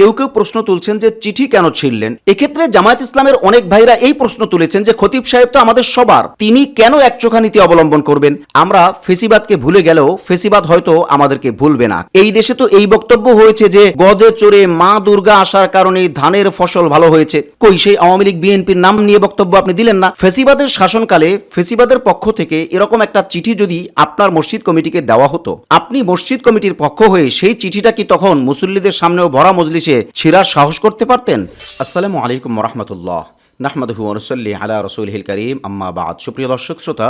কেউ কেউ প্রশ্ন তুলছেন যে চিঠি কেন ছিঁড়লেন? এক্ষেত্রে জামায়াত ইসলামের অনেক ভাইরা এই প্রশ্ন তুলেছেন যে খতিব সাহেব তো আমাদের সবার, তিনি কেন একচোখা নীতি অবলম্বন করবেন? আমরা ফেসিবাদকে ভুলে গেলেও ফেসিবাদ হয়তো আমাদেরকে ভুলবে না। এই দেশে তো এই বক্তব্য হয়েছে যে গজে চড়ে মা দুর্গা আসার কারণে ধানের ফসল ভালো হয়েছে। কই সেই আওয়ামী লীগ বিএনপির নাম নিয়ে বক্তব্য আপনি দিলেন না? ফেসিবাদের শাসনকালে ফেসিবাদের পক্ষ থেকে এরকম একটা চিঠি যদি আপনার মসজিদ কমিটিকে দেওয়া হতো, আপনি মসজিদ কমিটির পক্ষ হয়ে সেই চিঠিটা কি তখন মুসল্লিদের সামনেও ভরা মজলিসে ছিঁড়ার সাহস করতে পারতেন? আসসালামু আলাইকুম রহমতুল্লাহ নাহমাদহু অনুসল্লি আলা রসুলহিল করিম। আম্মা বাদ। সুপ্রিয় দর্শক, শ্রোতা,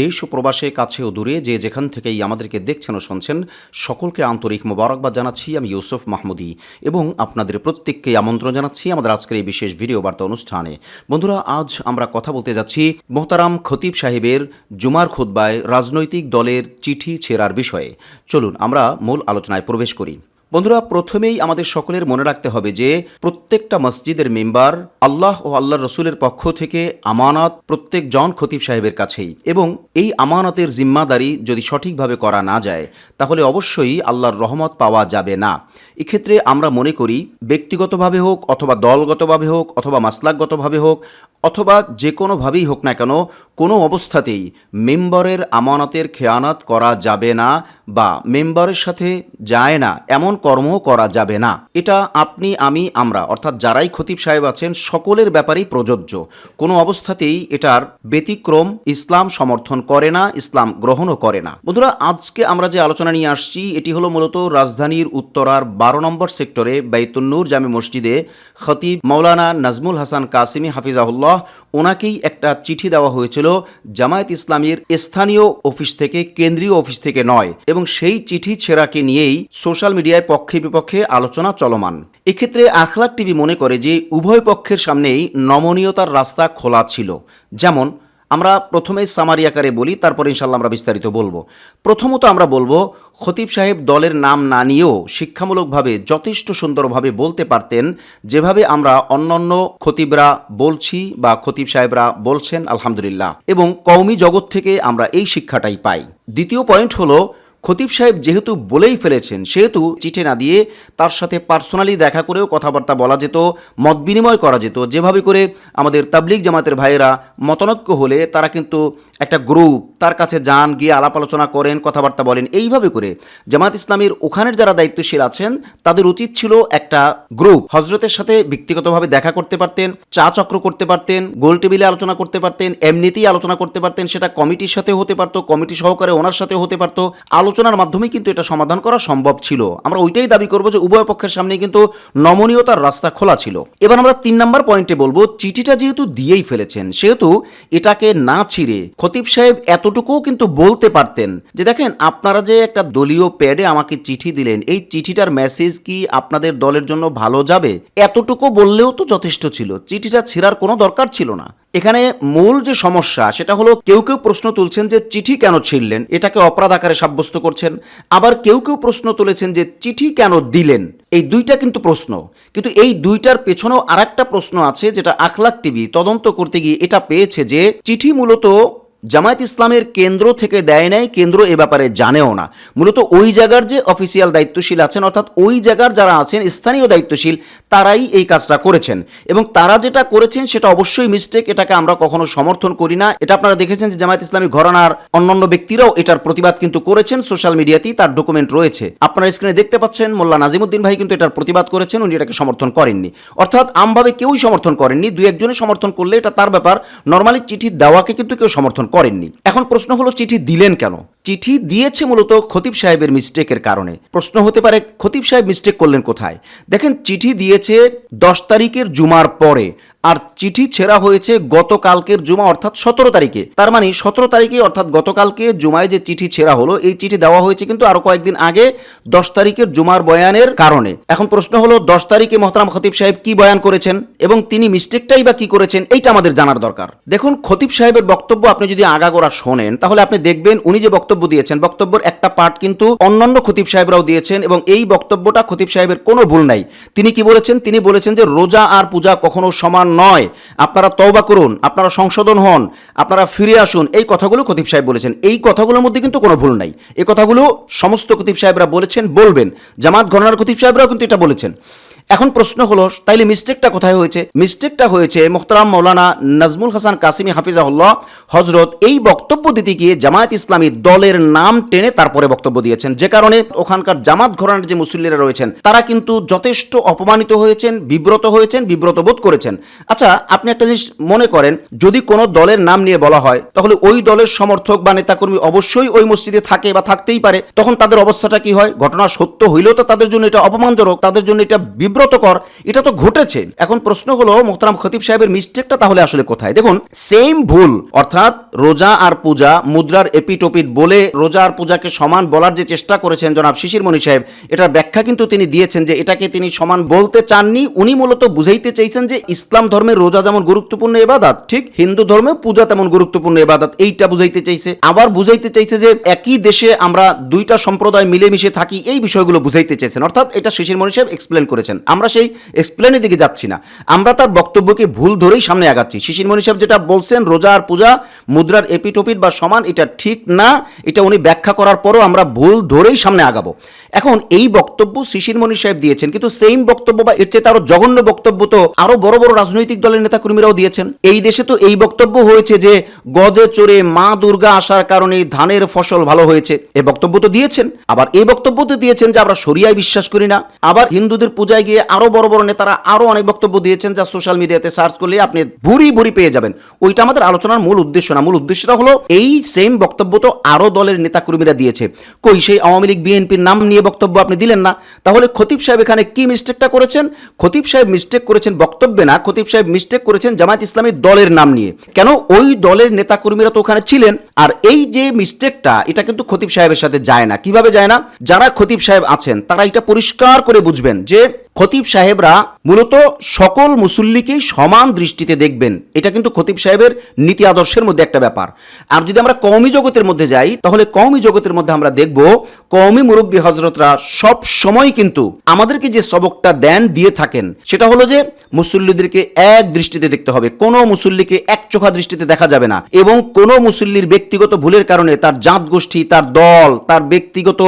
দেশ ও প্রবাসে, কাছে ও দূরে যে যেখান থেকেই আমাদেরকে দেখছেন ও শুনছেন, সকলকে আন্তরিক মোবারকবাদ জানাচ্ছি আমি ইউসুফ মাহমুদি এবং আপনাদের প্রত্যেককে আমন্ত্রণ জানাচ্ছি আমাদের আজকের এই বিশেষ ভিডিও বার্তা অনুষ্ঠানে। বন্ধুরা, আজ আমরা কথা বলতে যাচ্ছি মোহতারাম খতিব সাহেবের জুমার খুদ্বায় রাজনৈতিক দলের চিঠি ছেঁড়ার বিষয়ে। চলুন, আমরা মূল আলোচনায় প্রবেশ করি। বন্ধুরা, প্রথমেই আমাদের সকলের মনে রাখতে হবে যে প্রত্যেকটা মসজিদের মেম্বার আল্লাহ ও আল্লাহ রসুলের পক্ষ থেকে আমানত প্রত্যেক জন খতিব সাহেবের কাছেই। এবং এই আমানতের জিম্মাদারি যদি সঠিকভাবে করা না যায়, তাহলে অবশ্যই আল্লাহর রহমত পাওয়া যাবে না। এক্ষেত্রে আমরা মনে করি, ব্যক্তিগতভাবে হোক অথবা দলগতভাবে হোক অথবা মাসলাকগতভাবে হোক, অথবা যে কোনোভাবেই হোক না কেন কোনো অবস্থাতেই মেম্বারের আমানতের খেয়ানত করা যাবে না বা মেম্বারের সাথে যায় না, এমন কর্ম করা যাবে না। এটা আপনি, আমি, আমরা, অর্থাৎ যারাই খতিব সাহেব আছেন, সকলের ব্যাপারেই প্রযোজ্য। কোনো অবস্থাতেই এটার ব্যতিক্রম ইসলাম সমর্থন করে না, ইসলাম গ্রহণও করে না। বন্ধুরা, আজকে আমরা যে আলোচনা নিয়ে আসছি, এটি হলো মূলত রাজধানীর উত্তরার বারো নম্বর সেক্টরে বাইতুন্নুর জামে মসজিদে খতিব মৌলানা নাজমুল হাসান কাসিমি হাফিজাহুল্লাহ, ওনাকেই একটা চিঠি দেওয়া হয়েছিল জামায়াত ইসলামীর স্থানীয় অফিস থেকে কেন্দ্রীয় অফিস থেকে নয় এবং সেই চিঠি ছেঁড়াকে নিয়েই সোশ্যাল মিডিয়ায় পক্ষে বিপক্ষে আলোচনা চলমান। এক্ষেত্রে আখলাক টিভি মনে করে যে উভয় পক্ষের সামনেই নমনীয়তার রাস্তা খোলা ছিল। যেমন আমরা প্রথমে সামারি আকারে বলি, তারপর ইনশাল্লাহ আমরা বিস্তারিত বলব। প্রথমত আমরা বলব, খতিব সাহেব দলের নাম না নিয়েও শিক্ষামূলকভাবে যথেষ্ট সুন্দরভাবে বলতে পারতেন, যেভাবে আমরা অন্য অন্য খতিবরা বলছি বা খতিব সাহেবরা বলছেন, আলহামদুলিল্লাহ। এবং কওমি জগৎ থেকে আমরা এই শিক্ষাটাই পাই। দ্বিতীয় পয়েন্ট হলো খতিব সাহেব যেহেতু বলেই ফেলেছেন, সেহেতু চিঠি না দিয়ে তার সাথে পার্সোনালি দেখা করেও কথাবার্তা বলা যেত, মত বিনিময় করা যেত। যেভাবে করে আমাদের তাবলিক জামাতের ভাইয়েরা মতনৈক্য হলে তারা কিন্তু একটা গ্রুপ, তার কাছে যান, গিয়ে আলাপ আলোচনা করেন, কথাবার্তা বলেন। এইভাবে করে জামাত ইসলামের ওখানের যারা দায়িত্বশীল আছেন, তাদের উচিত ছিল একটা গ্রুপ। হজরতের সাথে ব্যক্তিগতভাবে দেখা করতে পারতেন, চা চক্র করতে পারতেন, গোল টেবিলে আলোচনা করতে পারতেন, এমনিতেই আলোচনা করতে পারতেন, সেটা কমিটির সাথে হতে পারতো, কমিটি সহকারে ওনার সাথে হতে পারতো। আলোচনার মাধ্যমে কিন্তু এটা সমাধান করা সম্ভব ছিল। আমরা ওইটাই দাবি করব যে উভয় পক্ষের সামনে কিন্তু নমনীয়তার রাস্তা খোলা ছিল। এবার আমরা তিন নম্বর পয়েন্টে বলব, চিঠিটা যেহেতু দিয়েই ফেলেছেন, সেহেতু এটাকে না ছিঁড়ে খতিব সাহেব এতটুকুও কিন্তু বলতে পারতেন যে দেখেন, আপনারা যে একটা দলীয় প্যাডে আমাকে চিঠি দিলেন, এই চিঠিটার মেসেজ কি আপনাদের দলের জন্য ভালো যাবে? এতটুকু বললেও তো যথেষ্ট ছিল। চিঠিটা ছেঁড়ার কোনো দরকার ছিল না। এখানে মূল যে সমস্যা, সেটা হলো কেউ কেউ প্রশ্ন তুলছেন যে চিঠি কেন ছিঁড়লেন, এটাকে অপরাধ আকারে সাব্যস্ত করছেন। আবার কেউ কেউ প্রশ্ন তুলেছেন যে চিঠি কেন দিলেন, এই দুইটা কিন্তু প্রশ্ন। কিন্তু এই দুইটার পেছনেও আর প্রশ্ন আছে, যেটা আখলাক টিভি তদন্ত করতে গিয়ে এটা পেয়েছে যে চিঠি মূলত জামায়াত ইসলামের কেন্দ্র থেকে দেয় নাই, কেন্দ্র এ ব্যাপারে জানেও না। মূলত ওই জায়গার যে অফিসিয়াল দায়িত্বশীল আছেন, অর্থাৎ ওই জায়গার যারা আছেন, স্থানীয় দায়িত্বশীল, তারাই এই কাজটা করেছেন। এবং তারা যেটা করেছেন, সেটা অবশ্যই মিস্টেক এটাকে আমরা কখনো সমর্থন করি না। এটা আপনারা দেখেছেন যে জামায়াত ইসলামী ঘরানার অন্যান্য ব্যক্তিরাও এটার প্রতিবাদ কিন্তু করেছেন সোশ্যাল মিডিয়াতেই তার ডকুমেন্ট রয়েছে। আপনারা স্ক্রিনে দেখতে পাচ্ছেন, মোল্লা নাজিমুদ্দিন ভাই কিন্তু এটার প্রতিবাদ করেছেন, উনি এটাকে সমর্থন করেননি। অর্থাৎ আমভাবে কেউই সমর্থন করেননি দু একজনে সমর্থন করলে এটা তার ব্যাপার। নর্মালি চিঠি দেওয়াকে কিন্তু কেউ সমর্থন করেননি। এখন প্রশ্ন হলো, চিঠি দিলেন কেন? চিঠি দিয়েছে মূলত খতিব সাহেবের মিস্টেকের কারণে। প্রশ্ন হতে পারে, খতিব সাহেব মিস্টেক করলেন কোথায়? দেখেন, চিঠি দিয়েছে দশ তারিখের জুমার পরে। আর চিঠি ছেঁড়া হয়েছে গতকালকের জুমা, অর্থাৎ সতেরো তারিখে। তার মানে সতেরো তারিখে, অর্থাৎ গতকালকে জুমায় যে চিঠি ছেঁড়া হলো, এই চিঠি দেওয়া হয়েছে কিন্তু আরও কয়েকদিন আগে, দশ তারিখের জুমার বয়ানের কারণে। এখন প্রশ্ন হলো, দশ তারিখে মোহতারাম খতিব সাহেব কি বয়ান করেছেন এবং তিনি মিস্টেকটাই বা কি করেছেন, এইটা আমাদের জানার দরকার। দেখুন, খতিব সাহেবের বক্তব্য আপনি যদি আগাগোড়া শোনেন, তাহলে আপনি দেখবেন উনি যে বক্তব্য দিয়েছেন, বক্তব্যের একটা পার্ট কিন্তু অন্যান্য খতিব সাহেবরাও দিয়েছেন এবং এই বক্তব্যটা খতিব সাহেবের কোনো ভুল নাই। তিনি কি বলেছেন? তিনি বলেছেন যে রোজা আর পূজা কখনো সমান নয়। আপনারা তওবা করুন, আপনারা সংশোধন হন, আপনারা ফিরে আসুন। এই কথাগুলো খতিব সাহেব বলেছেন। এই কথাগুলোর মধ্যে কিন্তু কোনো ভুল নাই। এই কথাগুলো সমস্ত খতিব সাহেবরা বলেছেন, বলবেন। জামাত ঘটনার খতিব সাহেবরাও কিন্তু এটা বলেছেন। এখন প্রশ্ন হলো, তাইলে মিস্টেকটা কোথায় হয়েছে? মিস্টেকটা হয়েছে মোহতারাম মৌলানা নাজমুল হাসান কাসিমি হাফিজাহুল্লাহ হজরত এই বক্তব্য দিতে গিয়ে জামায়াত ইসলামী দলের নাম টেনে তারপরে বক্তব্য দিয়েছেন। যে কারণে ওখানকার জামাত ঘরানার যে মুসল্লিরা রয়েছেন, তারা কিন্তু যথেষ্ট অপমানিত হয়েছেন, বিব্রত হয়েছেন, বিব্রত বোধ করেছেন। আচ্ছা আপনি একটা জিনিস মনে করেন, যদি কোনো দলের নাম নিয়ে বলা হয়, তাহলে ওই দলের সমর্থক বা নেতাকর্মী অবশ্যই ওই মসজিদে থাকে বা থাকতেই পারে। তখন তাদের অবস্থাটা কি হয়? ঘটনা সত্য হইলেও তো তাদের জন্য এটা অপমানজনক, তাদের জন্য এটা বিব্রতকর এটা তো ঘটেছে। এখন প্রশ্ন হলো, মোহতারাম খতিব সাহেবের মিস্টেকটা তাহলে আসলে কোথায়? দেখুন সেম ভুল, অর্থাৎ রোজা আর পূজা, মুদ্রার এপিটোপিট বলে রোজা আর পূজাকে সমান বলার যে চেষ্টা করেছেন জনাব শিশির মণি সাহেব, এটার ব্যাখ্যা কিন্তু তিনি দিয়েছেন যে এটাকে তিনি সমান বলতে চাননি। উনি মূলত বুঝাইতে চাইছেন যে ইসলাম ধর্মের রোজা যেমন গুরুত্বপূর্ণ এবাদাত, ঠিক হিন্দু ধর্মে পূজা তেমন গুরুত্বপূর্ণ এবাদাত, এইটা বুঝাইতে চাইছে। আবার বুঝাইতে চাইছে যে একই দেশে আমরা দুইটা সম্প্রদায় মিলেমিশে থাকি, এই বিষয়গুলো বুঝাইতে চেয়েছেন অর্থাৎ এটা শিশির মণি সাহেব এক্সপ্লেন করেছেন। আমরা সেই এক্সপ্লেনের দিকে যাচ্ছি না। আমরা তার বক্তব্যকে ভুল ধরেই সামনে আগাচ্ছি। শিশির মণি সাহেব যেটা বলছেন, রোজা আর পূজা, মুদ্রার এপিটোপিট বা সমান, এটা ঠিক না। এটা উনি ব্যাখ্যা করার পরও আমরা ভুল ধরেই সামনে আগাবো। এখন এই বক্তব্য শিশির মণি সাহেব দিয়েছেন, কিন্তু সেম বক্তব্য বা এর চেয়ে আরও জঘন্য বক্তব্য তো আরও বড় বড় রাজনৈতিক দলের নেতাকর্মীরাও দিয়েছেন। এই দেশে তো এই বক্তব্য হয়েছে যে, গজে চড়ে মা দুর্গা আসার কারণে ধানের ফসল ভালো হয়েছে। এই বক্তব্য তো দিয়েছেন। আবার এই বক্তব্য তো দিয়েছেন যে, আমরা সরিয়ায় বিশ্বাস করি না। আবার হিন্দুদের পূজায় গিয়ে আরও বড় বড় নেতারা আরও অনেক বক্তব্য দিয়েছেন যা সোশ্যাল মিডিয়াতে সার্চ করলে আপনি ভুরি ভুরি পেয়ে যাবেন। ওইটা আমাদের আলোচনার মূল উদ্দেশ্য না। মূল উদ্দেশ্যটা হলো এই সেম বক্তব্য তো আরও দলের নেতাকর্মীরা দিয়েছে। কই সেই আওয়ামী লীগ, বিএনপির নাম নিয়ে বক্তব্য আপনি দিলেন না। তাহলে খতিব সাহেব এখানে কি মিস্টেকটা করেছেন? খতিব সাহেব মিস্টেক করেছেন বক্তব্যে না, খতিব সাহেব মিস্টেক করেছেন জামায়াত ইসলামী দলের নাম নিয়ে। কেন? ওই দলের নেতাকর্মীরা তো ওখানে ছিলেন। আর এই যে মিস্টেকটা এটা কিন্তু খতিব সাহেবের সাথে যায় না। কীভাবে যায় না? যারা খতিব সাহেব আছেন, তারা এটা পরিষ্কার করে বুঝবেন যে খতিব সাহেবরা মূলত সকল মুসল্লিকেই সমান দৃষ্টিতে দেখবেন। এটা কিন্তু খতিব সাহেবের নীতি আদর্শের মধ্যে একটা ব্যাপার। আর যদি আমরা কওমি জগতের মধ্যে যাই, তাহলে কওমি জগতের মধ্যে আমরা দেখব, কওমি মুরব্বী হজরতরা সব সময় কিন্তু আমাদেরকে যে সবকটা দেন দিয়ে থাকেন, সেটা হলো যে মুসল্লিদেরকে এক দৃষ্টিতে দেখতে হবে। কোনো মুসল্লিকে এক চোখা দৃষ্টিতে দেখা যাবে না। এবং কোনো মুসল্লির ব্যক্তিগত ভুলের কারণে তার জাত গোষ্ঠী, তার দল, তার ব্যক্তিগত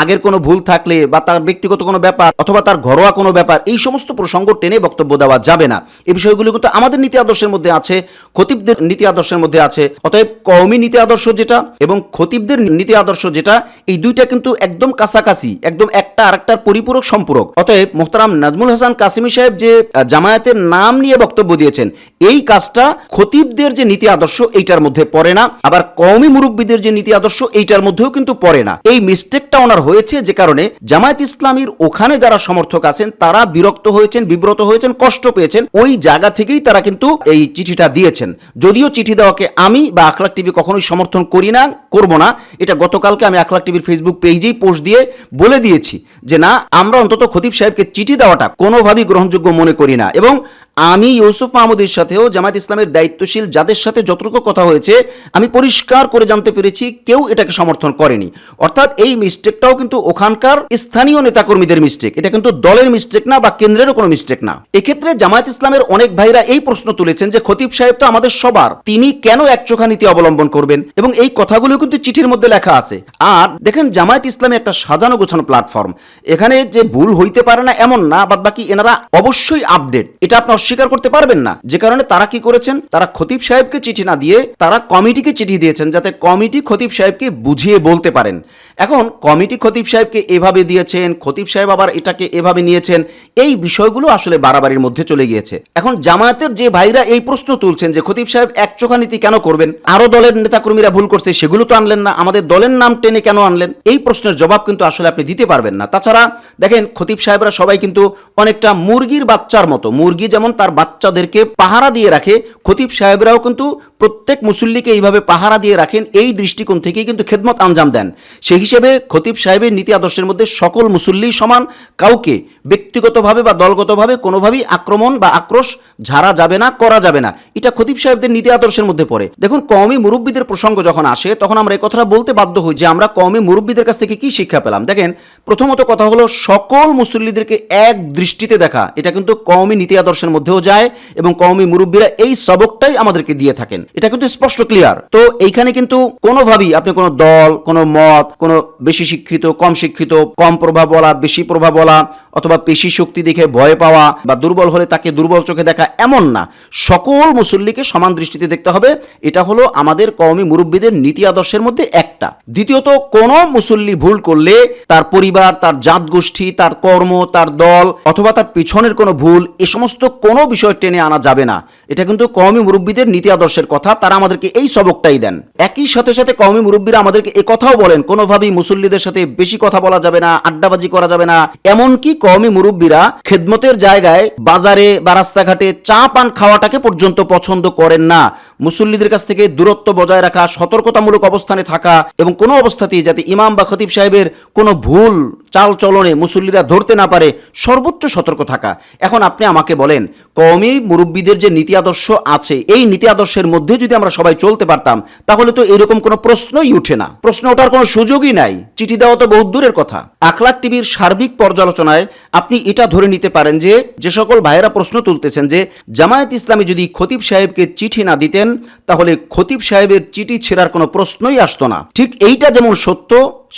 আগের কোনো ভুল থাকলে বা তার ব্যক্তিগত কোনো ব্যাপার অথবা তার ঘরোয়া কোনো ব্যাপার, এই সমস্ত প্রসঙ্গ টেনে বক্তব্য দেওয়া যাবে না। এই বিষয়গুলো কিন্তু আমাদের নীতি আদর্শের মধ্যে আছে, খতিবদের নীতি আদর্শের মধ্যে আছে। অতএব কওমি নীতি আদর্শ যেটা এবং খতিবদের নীতি আদর্শ যেটা, এই দুইটা কিন্তু একদম কাছাকাছি, একদম একটা আরেকটার পরিপূরক সম্পূরক। অতএব মোহতারাম নাজমুল হাসান কাসিমি সাহেব যে জামায়াতের নাম নিয়ে বক্তব্য দিয়েছেন, এই কাজটা খতিবদের যে নীতি আদর্শ এইটার মধ্যে পড়ে না। আবার কওমি মুরব্বীদের যে নীতি আদর্শ এইটার মধ্যেও কিন্তু পড়ে না। এই মিস্টেকটা ওনার হয়েছে যে কারণে জামায়াত ইসলামীর ওখানে যারা সমর্থক আছেন, তারা বিরক্ত হয়েছেন বিব্রত হয়েছেন, কষ্ট পেয়েছেন, ওই জায়গা থেকেই তারা কিন্তু এই চিঠিটা দিয়েছেন। যদিও চিঠি দেওয়াকে আমি বা আখলাক টিভি কখনোই সমর্থন করি না, করব না, এটা গতকালকে আমি আখলাক টিভির ফেসবুক পেজেই পোস্ট দিয়ে বলে দিয়েছি যে, না, আমরা অন্তত খতিব সাহেবকে চিঠি দেওয়াটা কোনোভাবেই গ্রহণযোগ্য মনে করি না। এবং আমি ইউসুফ মাহমুদের সাথেও জামাত ইসলামের দায়িত্বশীল যাদের সাথে যতটুকু কথা হয়েছে, আমি পরিষ্কার করে জানতে পেরেছি কেউ এটাকে সমর্থন করেনি। অর্থাৎ এই মিস্টেকটাও কিন্তু ওখানকার স্থানীয় নেতাকর্মীদের মিস্টেক এটা কিন্তু দলের মিস্টেক না বা কেন্দ্রেরও কোনো মিস্টেক না। এক্ষেত্রে জামায়াত ইসলামের অনেক ভাইরা এই প্রশ্ন তুলেছেন যে খতিব সাহেব তো আমাদের সবার, তিনি কেন একচোখা নীতি অবলম্বন করবেন? এবং এই কথাগুলো কিন্তু চিঠির মধ্যে লেখা আছে। আর দেখেন, জামায়াত ইসলামী একটা সাজানো গোছানো প্ল্যাটফর্ম এখানে যে ভুল হইতে পারে না এমন না বাদ বাকি এনারা অবশ্যই আপডেট এটা আপনি অস্বীকার করতে পারবেন না। যে কারণে তারা কি করেছেন? তারা খতিব সাহেবকে চিঠি না দিয়ে তারা কমিটিকে চিঠি দিয়েছেন যাতে কমিটি খতিব সাহেবকে বুঝিয়ে বলতে পারেন। এখন কমিটি খতিব সাহেবকে এভাবে দিয়েছেন, খতিব সাহেব আবার এটাকে এভাবে নিয়েছেন, এই বিষয়গুলো আসলে বাড়াবাড়ির মধ্যে চলে গিয়েছে। এখন জামায়াতের যে ভাইরা এই প্রশ্ন তুলছেন যে খতিব সাহেব এক চোখা নীতি কেন করবেন? আরও দলের নেতাকর্মীরা ভুল করছে, সেগুলো তো আনলেন না। আমাদের দলের নাম টেনে কেন আনলেন? এই প্রশ্নের জবাব কিন্তু আসলে আপনি দিতে পারবেন না। তাছাড়া দেখেন, খতিব সাহেবরা সবাই কিন্তু অনেকটা মুরগির বাচ্চার মতো। মুরগি যেমন তার বাচ্চাদেরকে পাহারা দিয়ে রাখে। খতিব সাহেবরাও কিন্তু প্রত্যেক মুসল্লিকে এইভাবে পাহারা দিয়ে রাখেন, এই দৃষ্টিকোণ থেকেই কিন্তু খেদমত আঞ্জাম দেন। সেই হিসেবে খতিব সাহেবের নীতি আদর্শের মধ্যে সকল মুসল্লি সমান, কাউকে ব্যক্তিগতভাবে বা দলগতভাবে কোনোভাবেই আক্রমণ বা আক্রোশ ঝাড়া যাবে না, করা যাবে না। এটা খতিব সাহেবদের নীতি আদর্শের মধ্যে পড়ে। দেখুন, কওমি মুরব্বীদের প্রসঙ্গ যখন আসে, তখন আমরা এই কথাটা বলতে বাধ্য হই যে আমরা কওমি মুরব্বীদের কাছ থেকে কি শিক্ষা পেলাম। দেখেন, প্রথমত কথা হলো, সকল মুসল্লিদেরকে এক দৃষ্টিতে দেখা, এটা কিন্তু কওমি নীতি আদর্শের মধ্যেও যায় এবং কওমি মুরব্বীরা এই সবকটাই আমাদেরকে দিয়ে থাকেন। এটা কিন্তু স্পষ্ট ক্লিয়ার তো এইখানে কিন্তু কোনোভাবেই আপনি কোনো দল, কোনো মত, কোনো বেশি শিক্ষিত, কম শিক্ষিত, কম প্রভাব বলা, বেশি প্রভাব বলা অথবা পেশি শক্তি দেখে ভয় পাওয়া বা দুর্বল হলে তাকে দুর্বল চোখে দেখা এমন না। সকল মুসল্লিকে সমান দৃষ্টিতে দেখতে হবে। এটা হলো আমাদের কওমি মুরব্বীদের নীতি আদর্শের মধ্যে একটা। দ্বিতীয়ত, কোনো মুসল্লি ভুল করলে তার পরিবার, তার জাত গোষ্ঠী তার কর্ম, তার দল অথবা তার পিছনের কোনো ভুল এ সমস্ত কোনো বিষয় টেনে আনা যাবে না। এটা কিন্তু কওমি মুরব্বীদের নীতি আদর্শের কথা। তারা আমাদেরকে এই সবকটাই দেন। একই সাথে সাথে কওমি মুরব্বীরা আমাদেরকে এ কথাও বলেন, কোনোভাবেই মুসল্লিদের সাথে বেশি কথা বলা যাবে না, আড্ডাবাজি করা যাবে না। এমনকি কওমি মুরব্বীরা খেদমতের জায়গায় বাজারে বা রাস্তাঘাটে চা পান খাওয়াটাকে পর্যন্ত পছন্দ করেন না। মুসল্লিদের কাছ থেকে দূরত্ব বজায় রাখা, সতর্কতামূলক অবস্থানে থাকা এবং কোনো অবস্থাতেই যাতে ইমাম বা খতিব সাহেবের কোনো ভুল চাল চলনে মুসল্লিরা ধরতে না পারে, সর্বোচ্চ সতর্ক থাকা। এখন আপনি আমাকে বলেন, কওমি মুরব্বীদের যে নীতি আদর্শ আছে, এই নীতি আদর্শের মধ্যে যদি আমরা সবাই চলতে পারতাম, তাহলে তো এরকম কোনো প্রশ্নই উঠে না। প্রশ্ন ওঠার কোনো সুযোগই নাই। চিঠি দেওয়া তো বহুত দূরের কথা। আখলাক টিভির সার্বিক পর্যালোচনায় আপনি এটা ধরে নিতে পারেন যে যে সকল ভাইয়েরা প্রশ্ন তুলতেছেন যে, জামায়াত ইসলামী যদি খতিব সাহেবকে চিঠি না দিতেন তাহলে খতিব সাহেবের চিঠি ছেঁড়ার কোনো প্রশ্নই আসতো না। ঠিক এইটা যেমন সত্য,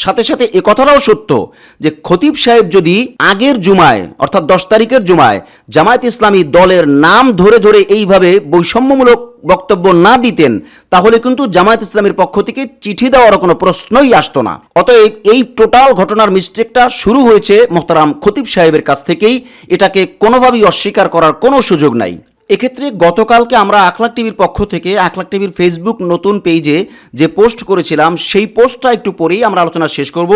সাথে সাথে এ কথাটাও সত্য যে খতিব সাহেব যদি আগের জুমায়, অর্থাৎ দশ তারিখের জুমায় জামায়াত ইসলামী দলের নাম ধরে ধরে এইভাবে বৈষম্যমূলক বক্তব্য না দিতেন, তাহলে কিন্তু জামায়াত ইসলামের পক্ষ থেকে চিঠি দেওয়ার কোনো প্রশ্নই আসতো না। অতএব এই টোটাল ঘটনার মিস্টেকটা শুরু হয়েছে মোহতারাম খতিব সাহেবের কাছ থেকেই। এটাকে কোনোভাবেই অস্বীকার করার কোনো সুযোগ নাই। এক্ষেত্রে গতকালকে আমরা আখলাখ টিভির পক্ষ থেকে আখলাখ টিভির ফেসবুক নতুন পেজে যে পোস্ট করেছিলাম, সেই পোস্টটা একটু পরেই আমরা আলোচনা শেষ করব।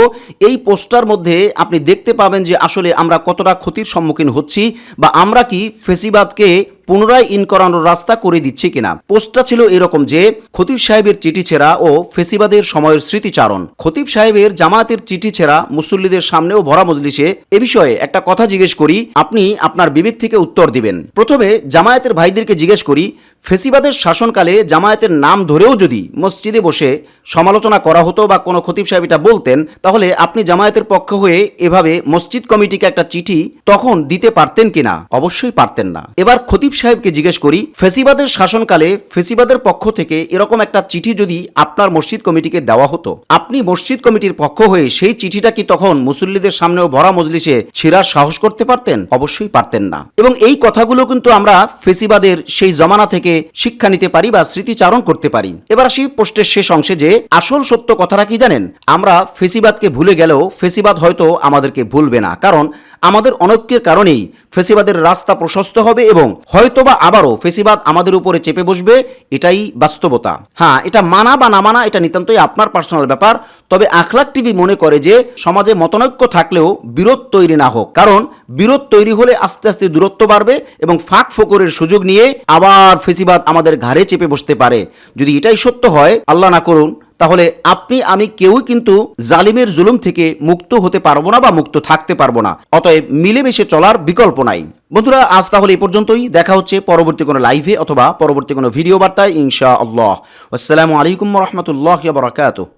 এই পোস্টটার মধ্যে আপনি দেখতে পাবেন যে আসলে আমরা কতটা ক্ষতির সম্মুখীন হচ্ছি বা আমরা কি ফেসিবাদকে পুনরায় ইন করানোর রাস্তা করে দিচ্ছে কিনা? পোস্টটা ছিল এরকম যে, খতিব সাহেবের চিঠি ছেঁড়া ও ফেসিবাদের সময়ের স্মৃতিচারণ। খতিব সাহেবের জামায়াতের চিঠি ছেঁড়া মুসল্লিদের সামনেও ভরা মজলিসে এ বিষয়ে একটা কথা জিজ্ঞেস করি, আপনি আপনার বিবেক থেকে উত্তর দিবেন। প্রথমে জামায়াতের ভাইদেরকে জিজ্ঞেস করি ফেসিবাদের শাসনকালে জামায়াতের নাম ধরেও যদি মসজিদে বসে সমালোচনা করা হতো বা কোনো খতিব সাহেব এটা বলতেন, তাহলে আপনি জামায়াতের পক্ষ হয়ে এভাবে মসজিদ কমিটিকে একটা চিঠি তখন দিতে পারতেন কিনা? অবশ্যই পারতেন না। এবার খতিব সাহেবকে জিজ্ঞেস করি, ফেসিবাদের শাসনকালে ফেসিবাদের পক্ষ থেকে এরকম একটা চিঠি যদি আপনার মসজিদ কমিটিকে দেওয়া হতো, আপনি মসজিদ কমিটির পক্ষ হয়ে সেই চিঠিটা কি তখন মুসল্লিদের সামনেও ভরা মজলিসে ছিঁড়ার সাহস করতে পারতেন? অবশ্যই পারতেন না। এবং এই কথাগুলো কিন্তু আমরা ফেসিবাদের সেই জমানা থেকে শিক্ষা নিতে পারি বা স্মৃতিচারণ করতে পারি। এবার আসি পোস্টের শেষ অংশে যে আসল সত্য কথাটা কি জানেন? আমরা ফেসিবাদকে ভুলে গেলেও ফেসিবাদ হয়তো আমাদেরকে ভুলবে না। কারণ আমাদের অনৈক্যের কারণেই ফেসিবাদের রাস্তা প্রশস্ত হবে এবং হয়তোবা আবারও ফেসিবাদ আমাদের উপরে চেপে বসবে, এটাই বাস্তবতা। হ্যাঁ এটা মানা বা না মানা, এটা নিতান্তই আপনার পার্সোনাল ব্যাপার। তবে আখলাক টিভি মনে করে যে সমাজে মতনৈক্য থাকলেও বিরোধ তৈরি না হোক। কারণ বিরোধ তৈরি হলে আস্তে আস্তে দূরত্ব বাড়বে এবং ফাঁক ফোকরের সুযোগ নিয়ে আবার ফেসিবাদ আমাদের ঘাড়ে চেপে বসতে পারে। যদি এটাই সত্য হয়, আল্লাহ না করুন, তাহলে আপনি, আমি কেউই কিন্তু জালিমের জুলুম থেকে মুক্ত হতে পারব না বা মুক্ত থাকতে পারব না। অতএব মিলেমিশে চলার বিকল্প নাই। বন্ধুরা, আজ তাহলে এ পর্যন্তই। দেখা হচ্ছে পরবর্তী কোনো লাইভে অথবা পরবর্তী কোনো ভিডিও বার্তায় ইনশা আল্লাহ আসসালামু আলাইকুম রহমতুল্লাহ বারাকাতুহ।